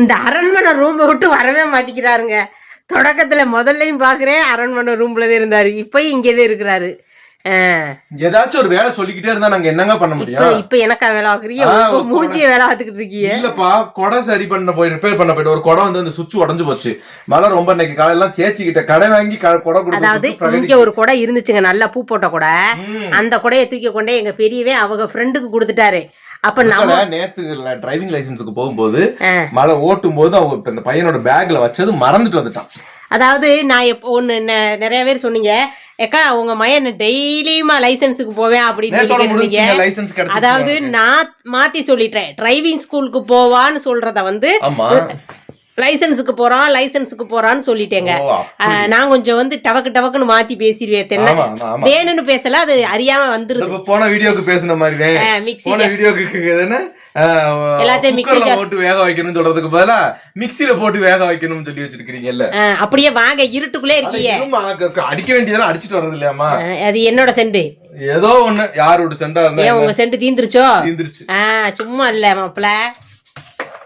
இந்த அரண்மனை ரூமை விட்டு வரவே மாட்டேங்கிறாருங்க. தொடக்கத்துல முதல்லையும் பாக்குறேன் அரண்மனை ரூம்ல தான் இருந்தாரு. இப்பயும் இங்கே தான் இருக்கிறாரு. ஏதாச்சும் ஒரு வேலை சொல்லிக்கிட்டே இருந்தா நாங்க என்னங்க பண்ண முடியும்? இப்ப எனக்கா வேலை ஆக்குறீங்க? மூஞ்சிய வேலை ஆத்துக்கிட்டு இருக்கீங்க. இல்லப்பா குடம் சரி பண்ண போய் ரிப்பேர் பண்ண போயிட்டு ஒரு குடம் வந்து அந்த சுவிட்ச் உடஞ்சு போச்சு. மழை ரொம்ப இன்னைக்கு காலையெல்லாம் சேச்சி கிட்ட கடை வாங்கி குடம் அதாவது இங்க ஒரு குடை இருந்துச்சுங்க நல்ல பூ போட்ட குடை. அந்த குடையை தூக்கி கொண்டே எங்க பெரியவே அவங்க ஃப்ரெண்டுக்கு கொடுத்துட்டாரு. அப்ப நம்ம நேத்து டிரைவிங் லைசென்ஸுக்கு போகும்போது. மழை ஓட்டும் போது அவங்க இந்த பையனோட பேக்ல வச்சது மறந்துட்டு வந்துட்டான். அதாவது நான் எப்போ ஒன்று நிறைய பேர் சொன்னீங்க ஏக்கா உங்க மயன் டெய்லியுமா லைசென்ஸுக்கு போவேன் அப்படின்னு அதாவது நான் மாத்தி சொல்லிட்டேன் டிரைவிங் ஸ்கூலுக்கு போவான்னு சொல்றத வந்து லைசென்ஸுக்கு போறான் லைசென்ஸுக்கு போறான்னு சொல்லிட்டேங்க. நான் கொஞ்சம் வந்து டவக்கு டவக்குன்னு மாத்தி பேசிடுவேன் தென்ன. வேணும்னு பேசல அது அறியாம வந்துருது. போன வீடியோக்கு பேசுன மாதிரி போன வீடியோக்கு எல்லாத்தையும் மிக்ஸி போட்டு வேக வைக்கணும்னு சொல்றதுக்கு பதிலா மிக்ஸில போட்டு வேக வைக்கணும்னு சொல்லி வச்சிருக்கீங்கல்ல அப்படியே வாங்க இருட்டுக்குள்ளே இருக்கீங்க அடிக்க வேண்டியதெல்லாம் அடிச்சிட்டு வர்றது இல்லையாமா அது என்னோட செண்டு. ஏதோ ஒண்ணு யாரோட செண்டா இருந்தா உங்க செண்டு தீந்துருச்சோ? தீந்துருச்சு. சும்மா இல்ல மாப்பிள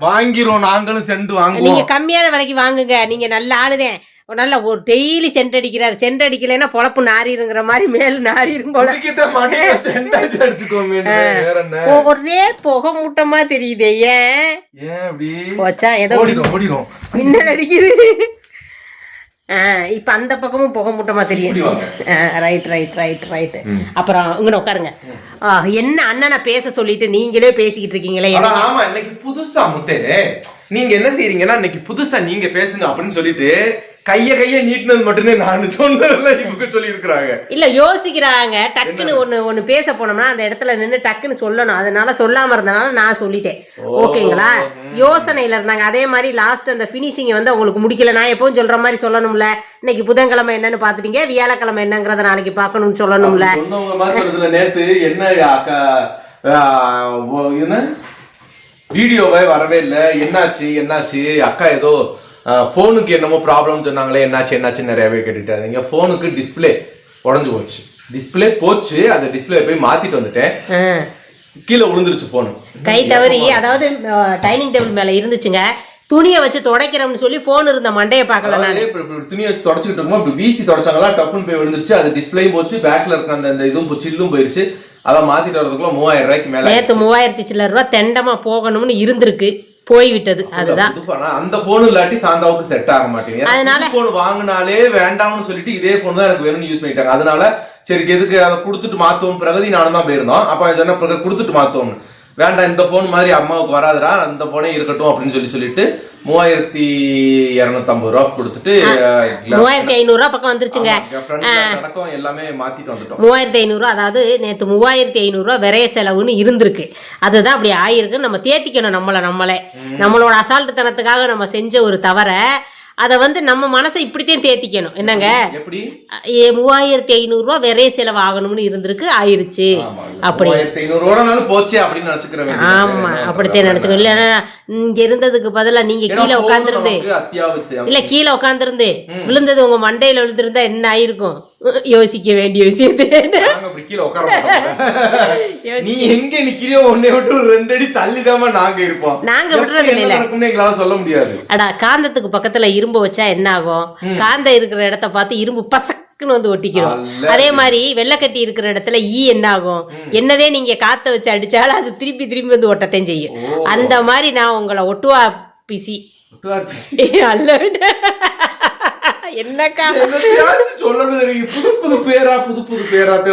வாங்கிரும் நாங்களும் செண்டு நீங்க வாங்குவோம் கம்மியான விலைக்கு வாங்குங்க. நீங்க நல்ல ஆளுதேன் நல்ல ஒரு டெய்லி சென்ட் அடிக்கிறாரு. சென்ட் அடிக்கலைன்னா பொழப்பு நாரிருங்கிற மாதிரி மேல் நாரிரும் போல. ஒரே புகை மூட்டமா தெரியுதே ஏன்? ஏன் அப்படி? போச்சா ஏதோ மின்னல் அடிக்குது. இப்ப அந்த பக்கமும் புகை மூட்டமா தெரியும் ரைட் ரைட் ரைட் ரைட் அப்புறம் இங்க உட்காருங்க. என்ன அண்ணனை பேச சொல்லிட்டு நீங்களே பேசிக்கிட்டு இருக்கீங்களே? ஆமா இன்னைக்கு புதுசா முத்தே. நீங்க என்ன செய்றீங்கன்னா இன்னைக்கு புதுசா நீங்க பேசுங்க அப்படின்னு சொல்லிட்டு கைய கைய நீட்டினது மட்டும்தான் நான் சொன்னதுல இவங்க சொல்லி இருக்கிறாங்க இல்ல யோசிக்கிறாங்க. டக்குன்னு ஒண்ணு ஒண்ணு பேச போனோம்னா அந்த இடத்துல நின்னு டக்குன்னு சொல்லணும். அதனால சொல்லாம இருந்தனால நான் சொல்லிட்டேன். ஓகேங்களா? யோசனையில இருந்தாங்க. அதே மாதிரி லாஸ்ட் அந்த பினிஷிங் வந்து அவங்களுக்கு முடிக்கல. நான் எப்பவும் சொல்ற மாதிரி சொல்லணும்ல. இன்னைக்கு புதன்கிழமை என்னன்னு பாத்துட்டீங்க வியாழக்கிழமை என்னங்கறத நாளைக்கு பார்க்கணும்னு சொல்லணும்ல. நேத்து என்ன? வீடியோவே வரவே இல்லை. என்னாச்சு என்னாச்சு? அக்கா ஏதோ ஃபோனுக்கு என்னமோ ப்ராப்ளம் சொன்னாங்களே என்னாச்சு என்னாச்சு நிறையவே கேட்டுட்டு ஃபோனுக்கு டிஸ்ப்ளே உடஞ்சு போச்சு. டிஸ்ப்ளே போச்சு அந்த டிஸ்ப்ளே போய் மாத்திட்டு வந்துட்டேன். கீழே விழுந்துருச்சு ஃபோனு கை தவறி அதாவது டைனிங் டேபிள் மேல இருந்துச்சுங்க. துணியை வச்சு துடைக்கிறோம்னு சொல்லி போன் இருந்த மண்டையை பார்க்கல நான். அதாவது இப்ப இப்படி துணி வச்சு தொடச்சிட்டு இருக்கோம் இப்படி வீசி தொடச்சாங்களா டப்புன்னு போய் விழுந்துருச்சு. அது டிஸ்பிளேயும் போச்சு பேக்ல இருக்க அந்த இதுவும் சில்லும் போயிருச்சு. அதை மாத்திட்டு வரதுக்குள்ள மூவாயிரம் ரூபாய்க்கு மேல நேத்து மூவாயிரத்தி சில்லற ரூபா தெண்டமா போகணும்னு இருந்திருக்கு. போய் விட்டது அதுதான். அந்த போன் இல்லாட்டி சாந்தாவுக்கு செட் ஆக மாட்டேங்குது அதனால- போன் வாங்கினாலே வேண்டாம்னு சொல்லிட்டு இதே போன் தான் எனக்கு வேணும்னு யூஸ் பண்ணிட்டாங்க. அதனால சரி எதுக்கு அதை கொடுத்துட்டு மாத்துவோம். பிரகதி நானும் தான் போயிருந்தோம். அப்ப சொன்ன பிறகு கொடுத்துட்டு மாத்துவோம் வேண்டாம் இந்த போன் மாதிரி அம்மாவுக்கு வராதுடா அந்த போனே இருக்கட்டும் அப்படின்னு சொல்லி சொல்லிட்டு மூவாயிரத்தி இருநூத்தம்பது ரூபா கொடுத்துட்டு மூவாயிரத்தி ஐநூறு ரூபா பக்கம் வந்துருச்சுங்க. அடக்கம் எல்லாமே மாத்திட்டு வந்துட்டோம். மூவாயிரத்தி ஐநூறுரூவா அதாவது நேற்று மூவாயிரத்தி ஐநூறுரூவா விரைய செலவுன்னு இருந்திருக்கு. அதுதான் அப்படி ஆயிருக்கு நம்ம தேத்திக்கணும் நம்மளை நம்மளே. நம்மளோட அசால்ட்டுத்தனத்துக்காக நம்ம செஞ்ச ஒரு தவற அதை வந்து நம்ம மனசை இப்படித்தான் தேத்திக்கணும். என்னங்க? மூவாயிரத்தி ஐநூறுரூவா விரைய செலவு ஆகணும்னு இருந்திருக்கு ஆயிருச்சு. அப்படி. ஆமா அப்படித்தான் நினைச்சுக்கோ இல்லைன்னா இங்க இருந்ததுக்கு பதிலா நீங்க கீழே உட்காந்துருந்து இல்ல கீழே உட்காந்துருந்து விழுந்தது உங்க மண்டையில விழுந்திருந்தா என்ன ஆயிருக்கும்? யோசிக்க வேண்டிய விஷயத்தை. நீ எங்க நிக்கிறியோ உன்னை விட்டு ஒரு ரெண்டு அடி தள்ளிதாம நாங்க இருப்போம். நாங்க விடுறது இல்ல. எங்களால சொல்ல முடியாது. அடா காந்தத்துக்கு பக்கத்துல இரும்பு வச்சா என்ன ஆகும்? காந்தம் இருக்கிற இடத்த பார்த்து இரும்பு பசக்குன்னு வந்து ஒட்டிக்கிறோம். அதே மாதிரி வெள்ளக்கட்டி இருக்கிற இடத்துல ஈ என்ன ஆகும்? என்னதே நீங்க காத்த வச்சு அடிச்சாலும் அது திருப்பி திரும்பி வந்து ஒட்டத்தையும் செய்யும். அந்த மாதிரி நான் உங்களை ஒட்டுவா பிசி. அல்ல என்னக்கா? சொல்லணும் தெரியும். புது புது பேரா புது புது பேராத்தே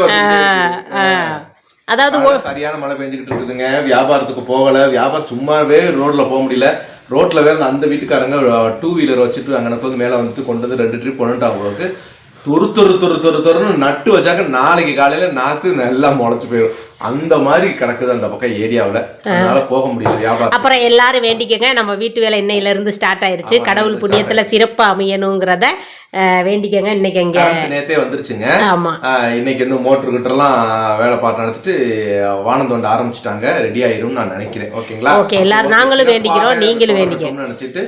அதாவது சரியான மழை பெஞ்சுக்கிட்டு இருக்குதுங்க. வியாபாரத்துக்கு போகல. வியாபாரம் சும்மாவே ரோட்ல போக முடியல. ரோட்ல வேற அந்த- வீட்டுக்காரங்க டூ வீலர் வச்சுட்டு அங்கே வந்து மேல வந்துட்டு கொண்டு வந்து ரெண்டு ட்ரிப் கொண்டுட்டாங்க அவங்களுக்கு தொரு தொரு தொரு தொரு தொருன்னு நட்டு வச்சாக்க நாளைக்கு காலையில நாத்து நல்லா முளைச்சு போயிடும். அந்த மாதிரி கிடக்குது அந்த பக்கம் ஏரியாவுல. அதனால போக முடியல வியாபாரம். அப்புறம் எல்லாரும் வேண்டிக்கங்க நம்ம வீட்டு வேலை இன்னையில இருந்து ஸ்டார்ட் ஆயிருச்சு. கடவுள் புண்ணியத்துல சிறப்பா அமையணுங்கிறத வேண்டிக்கங்க இன்னைக்கு கரண்ட் நேத்தே வந்துருச்சுங்க. ஆமா. இன்னைக்கு வந்து மோட்டர் கிட்டலாம் வேலை பார்த்து நடத்திட்டு வானம் தோண்ட ஆரம்பிச்சிட்டாங்க. ரெடி ஆயிரும் நான் நினைக்கிறேன். ஓகேங்களா? Okay, எல்லாரும் நாங்களும் வேண்டிக்கிறோம், நீங்களும் வேண்டிக்க. நினைச்சிட்டு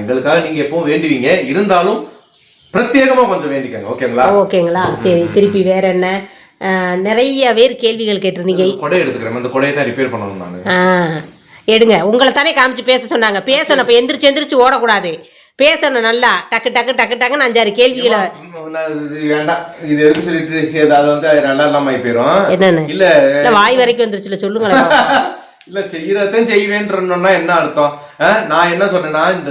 எங்களுக்காக நீங்க எப்பவும் வேண்டுவீங்க. இருந்தாலும் பிரத்யேகமா கொஞ்சம் வேண்டிக்கங்க ஓகேங்களா? ஓகேங்களா? சரி திருப்பி வேற என்ன? நிறைய பேர் கேள்விகள் கேட்டிருந்தீங்க. கொடை எடுத்துக்கிறேன் அந்த கொடையை தான் ரிப்பேர் பண்ணணும் நான். எடுங்க. உங்களை தானே காமிச்சு பேச சொன்னாங்க. பேசணும் இப்போ எந்திரிச்சு எந்திரிச்சு ஓடக்கூடாது. பேசணும் நல்லா. டக்கு டக்கு டக்கு டக்குன்னு அஞ்சாறு கேள்விகளை. வேண்டாம். இது எதுக்கு சொல்லிட்டு அது வந்து நல்லா இல்லாம ஆகி போயிரும். என்னன்னு? இல்ல வாய் வரைக்கும் வந்துருச்சுல சொல்லுங்களேன். இல்ல செய்யறதான் செய்வேன்றா என்ன அர்த்தம்? நான் என்ன சொன்னேன்னா இந்த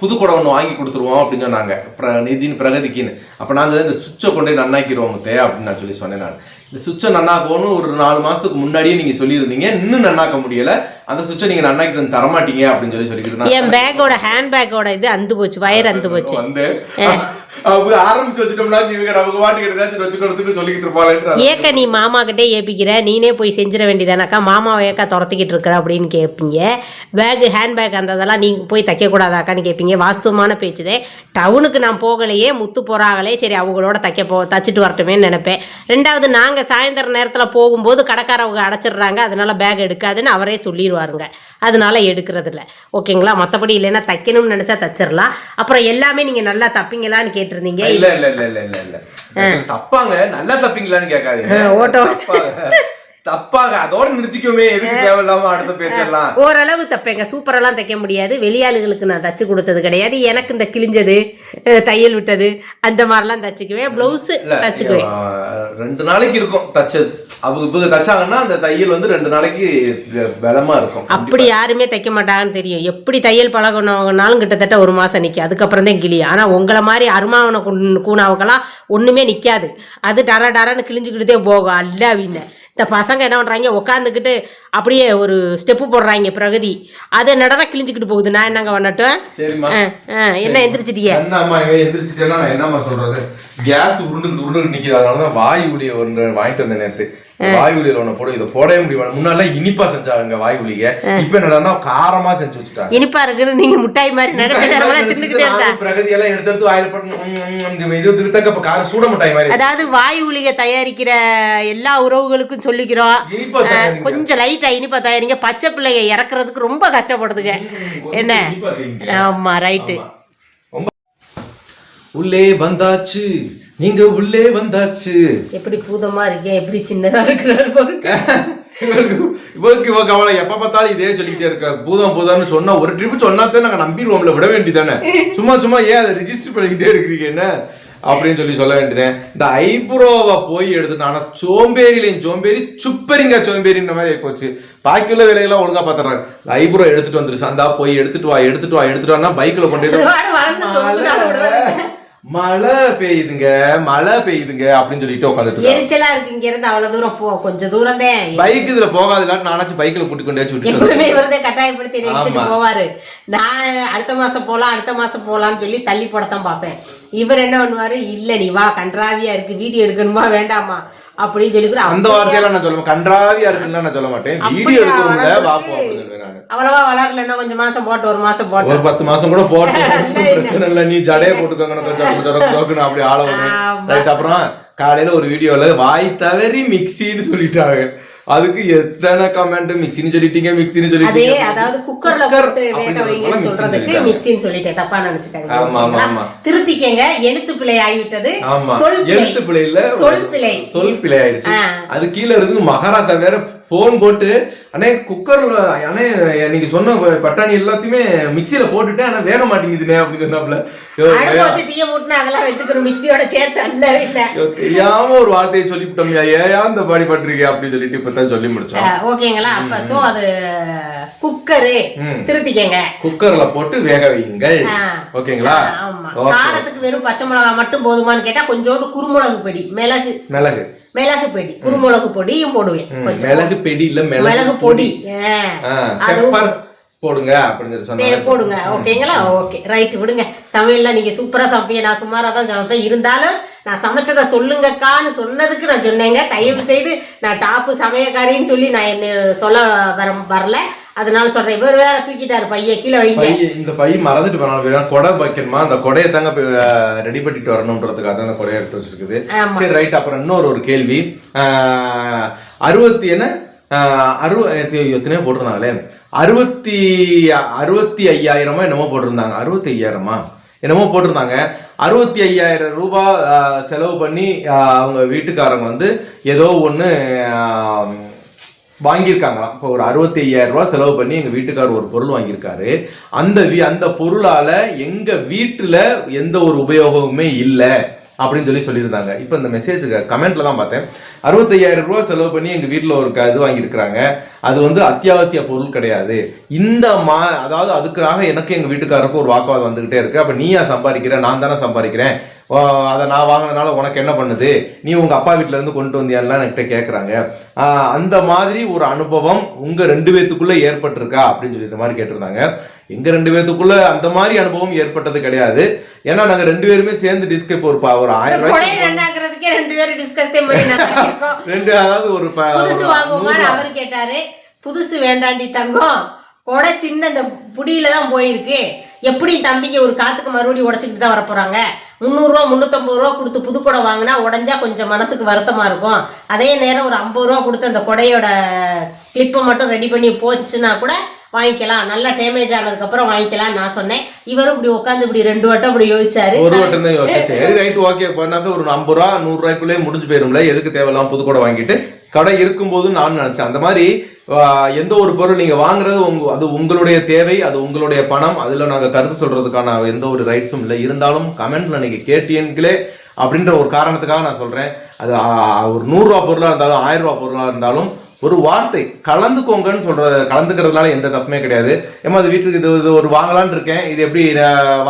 புது குடம் ஒண்ணு வாங்கி கொடுத்துருவோம் அப்படின்னு சொன்னாங்க. பிர- நிதின் பிரகதிக்குன்னு. அப்ப நாங்க இந்த சுவிட்சை கொண்டு நன்னாக்கிடுவோம் முத்தே அப்படின்னு நான் சொல்லி சொன்னேன் நான். இந்த சுவிட்சை நன்னாக்கணும்னு ஒரு நாலு மாசத்துக்கு முன்னாடியே நீங்க சொல்லியிருந்தீங்க. இன்னும் நன்னாக்க முடியல. அந்த சுவிட்சை நீங்க நன்னாக்கிட்டு வந்து தரமாட்டீங்க அப்படின்னு சொல்லி சொல்லிக்கிட்டு என் பேக்கோட ஹேண்ட் பேக்கோட இது அந்து போச்சு வயர் அந்து போச்சு. வந்து அவங்க ஆரம்பிச்சு வச்சுட்டோம்னா இவங்க நமக்கு வாட்டிக்கிட்டு ஏதாச்சும் வச்சு கொடுத்துட்டு சொல்லிக்கிட்டு இருப்பாளேன்ற ஏக்க நீ மாமா கிட்டே ஏப்பிக்கிற? நீனே போய் செஞ்சிட வேண்டியதானாக்கா? மாமாவை ஏக்கா துரத்திக்கிட்டு இருக்கிற அப்படின்னு கேட்பீங்க பேகு ஹேண்ட் பேக் அந்த இதெல்லாம் நீங்கள் போய் தைக்கக்கூடாதாக்கான்னு கேட்பீங்க வாஸ்துவமான பேச்சுதே. டவுனுக்கு நான் போகலையே முத்து போகிறாங்களே சரி அவங்களோட தைக்க போ தச்சுட்டு வரட்டுமேன்னு நினைப்பேன். ரெண்டாவது நாங்கள் சாயந்தர நேரத்தில் போகும்போது கடைக்காரவங்க அடைச்சிடுறாங்க. அதனால பேக் எடுக்காதுன்னு அவரே சொல்லிடுவாருங்க அதனால எடுக்கிறதில்ல. ஓகேங்களா? மற்றபடி இல்லைன்னா தைக்கணும்னு நினச்சா தச்சிடலாம். அப்புறம் எல்லாமே நீங்கள் நல்லா தப்பீங்களான்னு கேட்டிருந்தீங்க. இல்ல இல்ல இல்ல இல்ல இல்ல. தப்பாங்க. நல்லா தப்பீங்களான்னு கேட்காதீங்க. ஆ, ஓட்ட. தப்பாங்க அதோட நிறுத்திக்குமே. எதுக்கு தேவையில்லாம அடுத்த பேச்செல்லாம்? ஓரளவு தப்பேங்க. சூப்பரெல்லாம் தைக்க முடியாது. வெளியாளுகளுக்கு நான் தச்சு கொடுத்தது கிடையாது. எனக்கு இந்த கிழிஞ்சது தையல் விட்டது அந்த மாதிரிலாம் தச்சுக்குவேன். ப்ளவுஸு தச்சுக்குவேன். ரெண்டு நாளைக்கு இருக்கும் தச்சது. அவங்க இப்ப தச்சாங்கன்னா அந்த தையல் வந்து ரெண்டு நாளைக்கு பலமா இருக்கும். அப்படி யாருமே தைக்க மாட்டாங்கன்னு தெரியும். எப்படி தையல் பழகணுனாலும் கிட்டத்தட்ட ஒரு மாதம் நிற்கும் அதுக்கப்புறம் தான் கிளி. ஆனால் உங்களை மாதிரி அருமாவன கூணாவுக்கெல்லாம் ஒன்றுமே நிற்காது அது டர டரன்னு கிழிஞ்சுக்கிட்டே போகும். அல்ல அப்படின்னு இந்த பசங்க என்ன பண்ணுறாங்க உட்காந்துக்கிட்டு அப்படியே ஒரு ஸ்டெப்பு போடுறாங்க பிரகதி. அது நடனா கிழிஞ்சுக்கிட்டு போகுது? நான் என்னங்க பண்ணட்டும்? என்ன எந்திரிச்சிட்டியே? என்னம்மா எந்திரிச்சிட்டேன்னா என்னம்மா சொல்றது? கேஸ் உருண்டு உருண்டு நிக்குது. அதனாலதான் வாயு ஒலிய ஒன்று வாங்கிட்டு வந்தேன் நேத்து. வாயு ஒலியில ஒண்ணு போட இதை போடவே முடியும் முன்னாடிலாம் இனிப்பா செஞ்சாங்க வாயு ஒலிய இப்ப என்னடான்னா காரமா செஞ்சு வச்சுட்டாங்க. இனிப்பா இருக்குன்னு நீங்க முட்டாய் மாதிரி பிரகதி எல்லாம் எடுத்து எடுத்து வாயில போட்டு இது திருத்தக்க இப்ப கார சூட மிட்டாய் மாதிரி அதாவது வாயு உலிகை தயாரிக்கிற எல்லா உறவுகளுக்கும் சொல்லிக்கிறோம். கொஞ்சம் லைட்டா இனிப்பா தயாரிங்க. பச்சை பிள்ளைய இறக்குறதுக்கு ரொம்ப கஷ்டப்படுதுங்க. என்ன. ஆமா ரைட்டு உள்ளே வந்தாச்சு. நீங்க உள்ளே வந்தாச்சு. எப்படி பூதமா இருக்கேன் எப்படி சின்னதா இருக்கிறாரு இவருக்கு இவ கவலை எப்ப பார்த்தாலும் இதே சொல்லிட்டே இருக்க பூதம் பூதம்னு சொன்னா ஒரு ட்ரிப் சொன்னாதான் நாங்க நம்பிடுவோம்ல விட வேண்டியதானே. சும்மா சும்மா ஏன் அதை ரிஜிஸ்டர் பண்ணிக்கிட்டே இருக்கிறீங்க என்ன? அப்படின்னு சொல்லி சொல்ல வேண்டியதேன் இந்த ஐப்ரோவை போய் எடுத்துட்டு ஆனா சோம்பேறிலையும் சோம்பேறி சுப்பரிங்க சோம்பேறின்ற மாதிரி போச்சு. பாக்கியுள்ள வேலையெல்லாம் ஒழுங்கா பாத்துறாங்க ஐப்ரோ எடுத்துட்டு வந்துரு சந்தா போய் எடுத்துட்டு வா எடுத்துட்டு வா எடுத்துட்டு வான்னா பைக்ல கொண்டு மழை பெய்யுதுங்க மழை பெய்யுதுங்க அப்படின்னு சொல்லிட்டு உட்காந்துட்டு எரிச்சலா இருக்கு. இங்க இருந்து அவ்வளவு தூரம் போ கொஞ்சம் தூரம் தான் பைக் இதுல போகாது நானாச்சும் பைக்ல கூட்டி கொண்டே விட்டுட்டு எப்பவுமே இவரதே கட்டாயப்படுத்தி எடுத்துட்டு ஆமா. போவாரு. நான் அடுத்த மாசம் போலாம் அடுத்த மாசம் போலாம்னு சொல்லி தள்ளி போடத்தான் பார்ப்பேன். இவர் என்ன பண்ணுவாரு? இல்ல நீ வா கன்றாவியா இருக்கு வீடியோ எடுக்கணுமா வேண்டாமா? அப்படின்னு சொல்லி கூட அந்த வார்த்தையெல்லாம் நான் சொல்ல மாட்டேன் கன்றாவியா இருக்குன்னு நான் சொல்ல மாட்டேன். வீடியோ எடுக்கிறவங்க? பாப்போம் அப்படின்னு சொல்லுவேன் அவ்வளவா வளரலன்னா கொஞ்சம் மாசம் போட்டு ஒரு மாசம் போட்டு. ஒரு பத்து மாசம் கூட போட்டு பிரச்சனை இல்ல. நீ ஜடையை போட்டுக்கோங்க கொஞ்சம் ஜோக்குன்னு அப்படி ஆள ஆமா. ரைட் அப்புறம் காலையில ஒரு வீடியோல வாய் தவறி மிக்ஸின்னு சொல்லிட்டாங்க. அதுக்கு எத்தனை கமெண்ட் மிக்ஸின்னு சொல்லிட்டீங்க மிக்ஸின்னு அதே சொல்லிட்டீங்க அதாவது குக்கர்ல குக்கர் போட்டு வேக வைங்கன்னு மிக்ஸின்னு சொல்றதுக்கு. மிக்சின்னு சொல்லிட்டேன். தப்பா நினைச்சுக்காங்க ஆமா, ஆமா, ஆமா. திருத்திக்கங்க. எழுத்து பிழை ஆகிவிட்டது. ஆமா. சொல் எழுத்து பிழை இல்ல சொல் பிழை. சொல் பிழை ஆயிடுச்சு. அது கீழ இருந்து மகாராஜா வேற போன் போட்டு அண்ணே குக்கர்ல அண்ணே நீங்க சொன்ன பட்டாணி எல்லாத்தையுமே மிக்ஸில போட்டுட்டேன் ஆனா வேக மாட்டேங்குதுனே அப்படின்னு சொன்னாப்ல தீய மூட்டினா அதெல்லாம் வைத்துக்கணும் மிக்சியோட சேர்த்து அல்ல தெரியாம ஒரு வார்த்தையை சொல்லிவிட்டோம் ஏயா இந்த பாடி பட்டிருக்கே அப்படின்னு சொல்லிட்டு இப்பதான் சொல்லி முடிச்சோம். ஓகேங்களா? அப்ப சோ அது குக்கரு. திருத்திக்கங்க. குக்கர்ல போட்டு வேக வையுங்கள். ஓகேங்களா? காரத்துக்கு வெறும் பச்சை மிளகாய் மட்டும் போதுமான்னு கேட்டா கொஞ்சோண்டு குருமிளகு பொடி மிளகு. மிளகு. மிளகு பொடி குருமிளகு பொடியும் போடுவேன் மிளகு பெடி இல்ல மிளகு பொடி. போடுங்க அப்படின்னு சொல்லி போடுங்க ஓகேங்களா? ஓகே ரைட் விடுங்க. சமையல்ல நீங்க சூப்பரா சமைப்பீங்க. நான் சுமாரா தான் சமைப்பேன். இருந்தாலும் நான் சமைச்சதை சொல்லுங்கக்கான்னு சொன்னதுக்கு நான் சொன்னேங்க. தயவு செய்து நான் டாப்பு சமையக்காரின்னு சொல்லி நான் என்ன சொல்ல வர வரல. அதனால சொல்றேன் இவர் வேற தூக்கிட்டாரு பைய கீழே வைங்க. இந்த பை மறந்துட்டு போனாலும் கொடை வைக்கணுமா? அந்த கொடையை தாங்க ரெடி பண்ணிட்டு வரணுன்றதுக்காக தான் அந்த கொடையை எடுத்து வச்சிருக்குது. சரி ரைட் அப்புறம் இன்னொரு ஒரு கேள்வி. அறுபத்தி என்ன? ஐயோ, எத்தனையோ போட்டிருந்தாங்களே. அறுபத்தி அறுபத்தி ஐயாயிரமா என்னமோ போட்டிருந்தாங்க. அறுபத்தி ஐயாயிரமா? என்னமோ போட்டிருந்தாங்க. அறுபத்தி ஐயாயிரம் ரூபாய் செலவு பண்ணி அவங்க வீட்டுக்காரங்க வந்து ஏதோ ஒன்று வாங்கியிருக்காங்களாம். இப்போ ஒரு அறுபத்தி ஐயாயிரம் ரூபா செலவு பண்ணி எங்கள் வீட்டுக்கார் ஒரு பொருள் வாங்கியிருக்காரு. அந்த வீ- அந்த பொருளால் எங்கள் வீட்டில் எந்த ஒரு உபயோகமுமே இல்லை அப்படின்னு சொல்லி சொல்லியிருந்தாங்க. இப்போ இந்த மெசேஜ் கமெண்ட்ல தான் பார்த்தேன். அறுபத்தையாயிரம் ரூபாய் செலவு பண்ணி எங்கள் வீட்டில் ஒரு க- இது வாங்கியிருக்கிறாங்க. அது வந்து அத்தியாவசிய பொருள் கிடையாது. இந்த மா அதாவது அதுக்காக எனக்கு எங்கள் வீட்டுக்காருக்கும் ஒரு வாக்குவாதம் வந்துகிட்டே இருக்கு. அப்போ நீயா சம்பாதிக்கிற? நான் தானே சம்பாதிக்கிறேன். ஓ, அதை நான் வாங்கினதுனால உனக்கு என்ன பண்ணுது? நீ உங்கள் அப்பா வீட்டிலேருந்து இருந்து கொண்டு வந்தியான்லாம் என்கிட்ட கேட்குறாங்க அந்த மாதிரி ஒரு அனுபவம் உங்க ரெண்டு பேத்துக்குள்ள ஏற்பட்டிருக்கா அப்படின்னு சொல்லி இந்த மாதிரி கேட்டிருந்தாங்க. எங்க ரெண்டு பேத்துக்குள்ள அந்த மாதிரி அனுபவம் ஏற்பட்டது கிடையாது. ஏன்னா நாங்க ரெண்டு பேருமே சேர்ந்து டிஸ்க் இப்போ ஒரு ஒரு ஆயிரம் ரெண்டாகிறதுக்கே ரெண்டு பேரும் டிஸ்கஸ் ரெண்டு அதாவது ஒரு புதுசு வாங்குவோமான்னு அவரு கேட்டாரு புதுசு வேண்டாண்டி தங்கம் கொடை சின்ன இந்த புடியில தான் போயிருக்கு. எப்படி தம்பிக்கு ஒரு காத்துக்கு மறுபடியும் உடச்சிக்கிட்டு தான் வரப்போறாங்க? முந்நூறுரூவா முந்நூற்றம்பது ரூபா கொடுத்து புது கொடை வாங்கினா உடஞ்சா கொஞ்சம் மனசுக்கு வருத்தமா இருக்கும். அதே நேரம் ஒரு ஐம்பது ரூபா கொடுத்து அந்த கொடையோட கிளிப்பை மட்டும் ரெடி பண்ணி போச்சுன்னா கூட வாங்கிக்கலாம். நல்லா டேமேஜ் ஆனதுக்கப்புறம் வாங்கிக்கலாம் நான் சொன்னேன். இவரும் இப்படி உட்காந்து இப்படி ரெண்டு வட்டம் இப்படி யோசிச்சாரு. ஒரு வட்டம் தான் யோசிச்சு சரி ரைட் ஓகே பண்ணாக்க ஒரு ஐம்பது ரூபா நூறு ரூபாய்க்குள்ளே முடிஞ்சு போயிரும்ல. எதுக்கு தேவையில்லாம் புது கூட வாங்கிட்டு கடை இருக்கும்போது நான் நினைச்சேன். அந்த மாதிரி எந்த ஒரு பொருள் நீங்க வாங்குறது உங்க அது உங்களுடைய தேவை அது உங்களுடைய பணம் அதுல நாங்க கருத்து சொல்றதுக்கான எந்த ஒரு ரைட்ஸும் இல்லை. இருந்தாலும் கமெண்ட்ல நீங்க கேட்டீங்களே அப்படின்ற ஒரு காரணத்துக்காக நான் சொல்றேன். அது ஒரு நூறுரூவா பொருளாக இருந்தாலும் ஆயிரம் ரூபா பொருளாக இருந்தாலும் ஒரு வார்த்தை கலந்துக்கோங்கன்னு சொல்றது கலந்துக்கிறதுனால எந்த தப்புமே கிடையாது. ஏமா அது வீட்டுக்கு இது இது ஒரு வாங்கலாம்னு இருக்கேன். இது எப்படி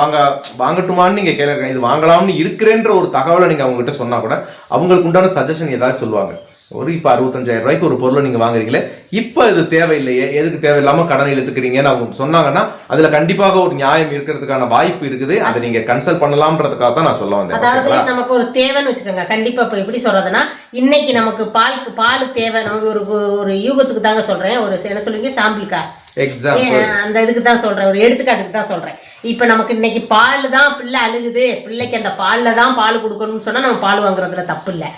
வாங்க வாங்கட்டுமான்னு நீங்க கேட்க இது வாங்கலாம்னு இருக்கிறேன்ற ஒரு தகவலை நீங்க அவங்ககிட்ட சொன்னால் சொன்னா கூட அவங்களுக்கு உண்டான சஜஷன் ஏதாவது சொல்லுவாங்க. ஒரு இப்போ அறுபத்தஞ்சாயிரம் ரூபாய்க்கு ஒரு பொருளை நீங்க வாங்குறீங்களே இப்போ இது தேவையில்லையே எதுக்கு தேவையில்லாம கடன் இழுத்துக்கிறீங்கன்னு அவங்க சொன்னாங்கன்னா அதுல கண்டிப்பாக ஒரு நியாயம் இருக்கிறதுக்கான வாய்ப்பு இருக்குது. அதை நீங்க கன்சல்ட் பண்ணலாம்ன்றதுக்காக தான் நான் சொல்ல வந்தேன். அதாவது? நமக்கு ஒரு தேவைன்னு வச்சுக்கோங்க. கண்டிப்பா இப்ப எப்படி சொல்றதுன்னா இன்னைக்கு நமக்கு பாலுக்கு பால் தேவை. நமக்கு ஒரு ஒரு யூகத்துக்கு தாங்க சொல்றேன். ஒரு என்ன சொல்லுவீங்க? சாம்பிளுக்கா அந்த இதுக்கு தான் சொல்றேன். ஒரு எடுத்துக்காட்டுக்கு தான் சொல்றேன். இப்ப நமக்கு இன்னைக்கு பால் தான் பிள்ளை அழுகுது. பிள்ளைக்கு அந்த பால்ல தான் பால் கொடுக்கணும்னு சொன்னா நம்ம பால் வாங்குறதுல தப்பு இல்லை.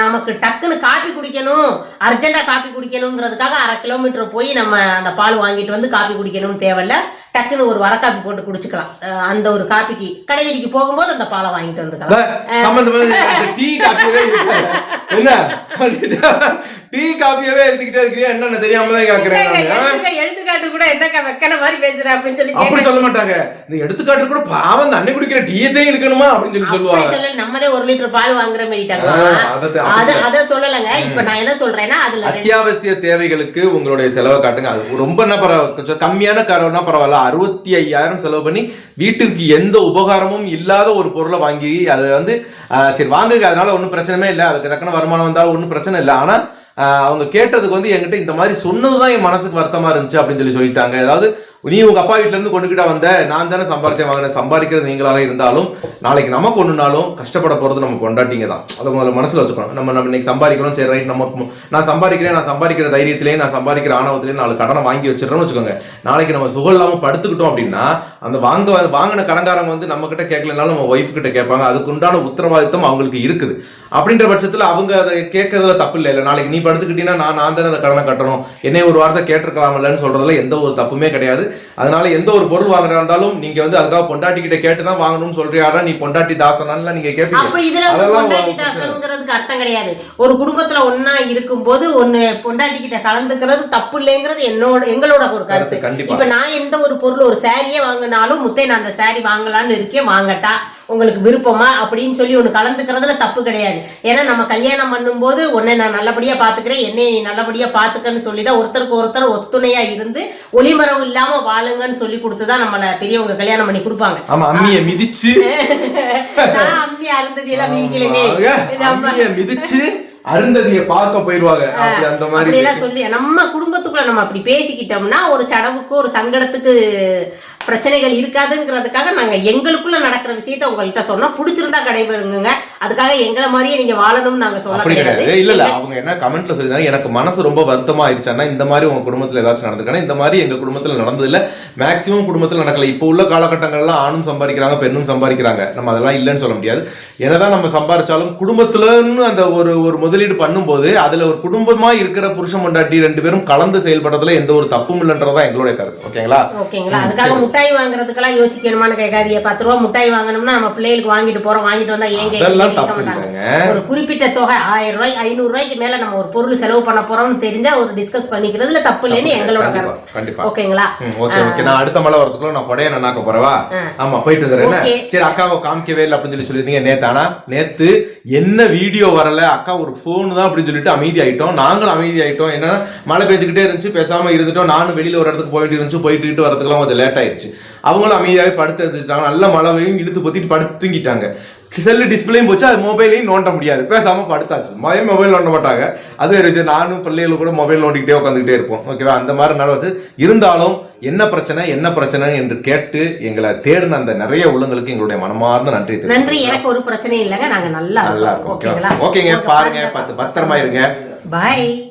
நமக்கு டக்குன்னு காப்பி குடிக்கணும் அர்ஜென்ட்டா காப்பி குடிக்கணுங்கிறதுக்காக அரை கிலோமீட்டர் போய் நம்ம அந்த பால் வாங்கிட்டு வந்து காப்பி குடிக்கணும்னு தேவையில்ல. டக்குன்னு ஒரு வர போட்டு குடிச்சுக்கலாம். அந்த ஒரு காப்பிக்கு கடைவீதிக்கு போகும்போது அந்த பாலை வாங்கிட்டு வந்துக்கலாம். டீ. என்ன டீ காப்பியவே எடுத்துக்கிட்டே இருக்கிறியா? என்னன்னு தெரியாம தான் கேக்குறேன் எடுத்துக்காட்டு கூட என்னக்கா வெக்கன மாதிரி பேசுற அப்படின்னு சொல்லி அப்படி சொல்ல மாட்டாங்க. இந்த எடுத்துக்காட்டு கூட பாவம் அன்னை குடிக்கிற டீயத்தையும் இருக்கணுமா? அப்படின்னு சொல்லி சொல்லுவாங்க. நம்மதே ஒரு லிட்டர் பால் வாங்குற மாதிரி தாங்க அதை- சொல்லலங்க. இப்ப நான் என்ன சொல்றேன்னா அதுல அத்தியாவசிய தேவைகளுக்கு உங்களுடைய செலவை காட்டுங்க. அது ரொம்ப என்ன பரவாயில்ல கொஞ்சம் கம்மியான காரம்னா பரவாயில்ல. அறுபத்தி ஐயாயிரம் செலவு பண்ணி வீட்டுக்கு எந்த உபகாரமும் இல்லாத ஒரு பொருளை வாங்கி அதை வந்து சரி வாங்குங்க அதனால ஒன்றும் பிரச்சனையே இல்லை. அதுக்கு தக்கன வருமானம் வந்தாலும் ஒன்றும் பிரச்சனை இல்லை. ஆனா ஆஹ், அவங்க கேட்டதுக்கு வந்து என்கிட்ட இந்த மாதிரி சொன்னது தான் என் மனசுக்கு வருத்தமா இருந்துச்சு அப்படின்னு சொல்லி சொல்லிட்டாங்க. அதாவது நீ உங்க அப்பா வீட்ல இருந்து கொண்டுகிட்ட வந்த நான் தானே சம்பாரிச்சேன் வாங்கின சம்பாதிக்கிறது நீங்களாக இருந்தாலும் நாளைக்கு நமக்கு ஒண்ணுனாலும் கஷ்டப்பட போறது நம்ம கொண்டாட்டிங்க தான். அதை முதல்ல மனசுல வச்சுக்கணும். நம்ம நம்ம இன்னைக்கு சம்பாதிக்கிறோம் சரி ரைட் நம்ம நான் சம்பாதிக்கிறேன் நான் சம்பாதிக்கிற தைரியத்திலேயே நான் சம்பாதிக்கிற ஆணவத்திலேயே நாலு கடனை வாங்கி வச்சிடறோம்னு வச்சுக்கோங்க. நாளைக்கு நம்ம சுகம் இல்லாம படுத்துக்கிட்டோம் அப்படின்னா அந்த வாங்க வாங்கின கடங்காரங்க வந்து நம்ம கிட்ட கேட்கலனாலும் நம்ம ஒய்ஃப் கிட்ட கேட்பாங்க. அதுக்கு உண்டான உத்தரவாதித்தம் அவங்களுக்கு இருக்குது. அப்படின்ற பட்சத்தில் அவங்க அதை கேட்கறதுல தப்பு இல்லை. இல்லை நாளைக்கு நீ படுத்துக்கிட்டீங்கன்னா நான் நான் தானே அந்த கடனை கட்டணும். என்னை ஒரு வார்த்தை கேட்டிருக்கலாம்லன்னு சொல்றதுல எந்த ஒரு தப்புமே கிடையாது. அதனால எந்த ஒரு பொருள் வாங்குறதா இருந்தாலும் நீங்க வந்து அதுக்காக பொண்டாட்டி கிட்ட கேட்டு தான் வாங்கணும்னு சொல்றியாடா நீ பொண்டாட்டி தாசனான்லாம் நீங்க அப்ப கேட்பீங்க அதெல்லாம் பொண்டாட்டி. தாசனுங்கிறதுக்கு அர்த்தம் கிடையாது ஒரு குடும்பத்துல ஒன்னா இருக்கும்போது ஒண்ணு பொண்டாட்டி கிட்ட கலந்துக்கிறது தப்பு இல்லைங்கிறது என்னோட எங்களோட ஒரு கருத்து கருத்து, கண்டிப்பா. இப்ப நான் எந்த ஒரு பொருள் ஒரு சாரியே வாங்கினாலும் முத்தை நான் அந்த சாரி வாங்கலாம்னு இருக்கேன் வாங்கட்டா உங்களுக்கு விருப்பமா அப்படின்னு சொல்லி ஒண்ணு கலந்துக்கிறதுல தப்பு கிடையாது. ஏன்னா நம்ம கல்யாணம் பண்ணும்போது உன்னை நான் நல்லபடியா பாத்துக்கிறேன் என்னை நீ நல்லபடியா பாத்துக்கன்னு சொல்லி தான் ஒருத்தருக்கு ஒருத்தர் ஒத்துணையா இருந்து ஒளிமரம் இல்லாம வாழுங்கன்னு சொல்லி கொடுத்துதான் நம்மள பெரியவங்க கல்யாணம் பண்ணி கொடுப்பாங்க. ஆமா அம்மிய மிதிச்சு. நான் அம்மியா இருந்தது எல்லாம் நம்ம மிதிச்சு அருந்ததிய பார்க்க போயிருவாங்க. அப்படி அந்த மாதிரி அப்படியெல்லாம் சொல்லி நம்ம குடும்பத்துக்குள்ள நம்ம அப்படி பேசிக்கிட்டோம்னா ஒரு சடவுக்கு ஒரு சங்கடத்துக்கு பிரச்சனைகள் இருக்காதுங்கிறதுக்காக நாங்க எங்களுக்குள்ள நடக்கிற விஷயத்த உங்கள்கிட்ட சொன்னோம். பிடிச்சிருந்தா கடைபெறுங்க அதுக்காக எங்களை மாதிரியே நீங்க வாழணும்னு நாங்க சொல்ல கிடையாது. இல்ல இல்ல அவங்க என்ன கமெண்ட்ல சொல்லிருந்தாங்க எனக்கு மனசு ரொம்ப வருத்தமா ஆயிடுச்சான்னா இந்த மாதிரி உங்க குடும்பத்துல ஏதாச்சும் நடந்திருக்கானா இந்த மாதிரி எங்க குடும்பத்துல நடந்தது இல்ல மேக்சிமம் குடும்பத்துல நடக்கல. இப்போ உள்ள காலகட்டங்கள்ல ஆணும் சம்பாதிக்கிறாங்க பெண்ணும் சம்பாதிக்கிறாங்க. நம்ம அதெல்லாம் இல்லைன்னு சொல்ல முடியாது. என்னதான் நம்ம சம்பாதிச்சாலும் குடும்பத்துலன்னு அந்த ஒரு ஒரு முதலீடு பண்ணும்போது அதுல ஒரு குடும்பமா இருக்கிற புருஷன் பொண்டாட்டி ரெண்டு பேரும் கலந்து செயல்படுறதுல எந்த ஒரு தப்பும் இல்லைன்றதா எங்களுடைய கருத்து. ஓகேங்களா? ஓகேங்களா? அதுக்காக முட்டாய் வாங்குறதுக்கெல்லாம் யோசிக்கணுமான்னு கேட்காதீங்க. பத்து ரூபா முட்டாய் வாங்கணும்னா நம்ம பிள்ளைகளுக்கு வாங்கிட்டு போறோம். வாங்கிட்டு வந்தா ஏங்க தப்பு இல்லைங்க. ஒரு குறிப்பிட்ட தொகை ஆயிரம் ரூபாய் ஐநூறு ரூபாய்க்கு மேல நம்ம ஒரு பொருள் செலவு பண்ண போறோம்னு தெரிஞ்சா ஒரு டிஸ்கஸ் பண்ணிக்கிறதுல தப்பு இல்லைன்னு எங்களோட கண்டிப்பா, கருத்து. கண்டிப்பா. ஓகேங்களா? Okay okay. நான் அடுத்த மழை வரதுக்குள்ள நான் கொடைய நன்னாக்க போறவா? ஆமா போயிட்டு? ஓகே. சரி அக்காவை காமிக்கவே இல்லை அப்படின்னு சொல்லி சொல்லியிருந்தீங்க நேத்து. ஆனா நேத்து என்ன வீடியோ வரல? அக்கா ஒரு போன் தான் அப்படின்னு சொல்லிட்டு அமைதி ஆயிட்டோம் நாங்களும் அமைதி ஆயிட்டோம் என்னன்னா மழை பெஞ்சுக்கிட்டே இருந்துச்சு பேசாம இருந்துட்டோம். நானும் வெளியில ஒரு இடத்துக்கு போயிட்டு இருந்துச்சு போயிட்டு வரதுக்குலாம் கொஞ்சம் லேட் ஆயிடுச்சு அவங்களும் அமைதியாவே படுத்து இருந்துட்டாங்க. நல்ல மழைவையும் இழுத்து பொத்திட்டு படுத்து தூங்கிட்டாங்க செல்லு டிஸ்பிளேயும் போச்சு அது மொபைலையும் நோண்ட முடியாது. பேசாம படுத்தாச்சு. மொபைல் மொபைல் நோண்ட மாட்டாங்க. அது விஷயம் நானும் பிள்ளைகள் கூட மொபைல் நோண்டிக்கிட்டே உட்காந்துக்கிட்டே இருப்போம். ஓகேவா அந்த மாதிரி நாள் வந்து இருந்தாலும் என்ன பிரச்சனை என்ன பிரச்சனை என்று கேட்டு எங்களை தேடின அந்த நிறைய உள்ளங்களுக்கு எங்களுடைய மனமார்ந்த நன்றி நன்றி. எனக்கு ஒரு பிரச்சனையும் இல்லைங்க. நாங்க நல்லா நல்லா இருக்கோம். இருக்கும் ஓகேங்களா? ஓகேங்க. பாருங்க. பத்து பத்திரமா இருங்க. பாய்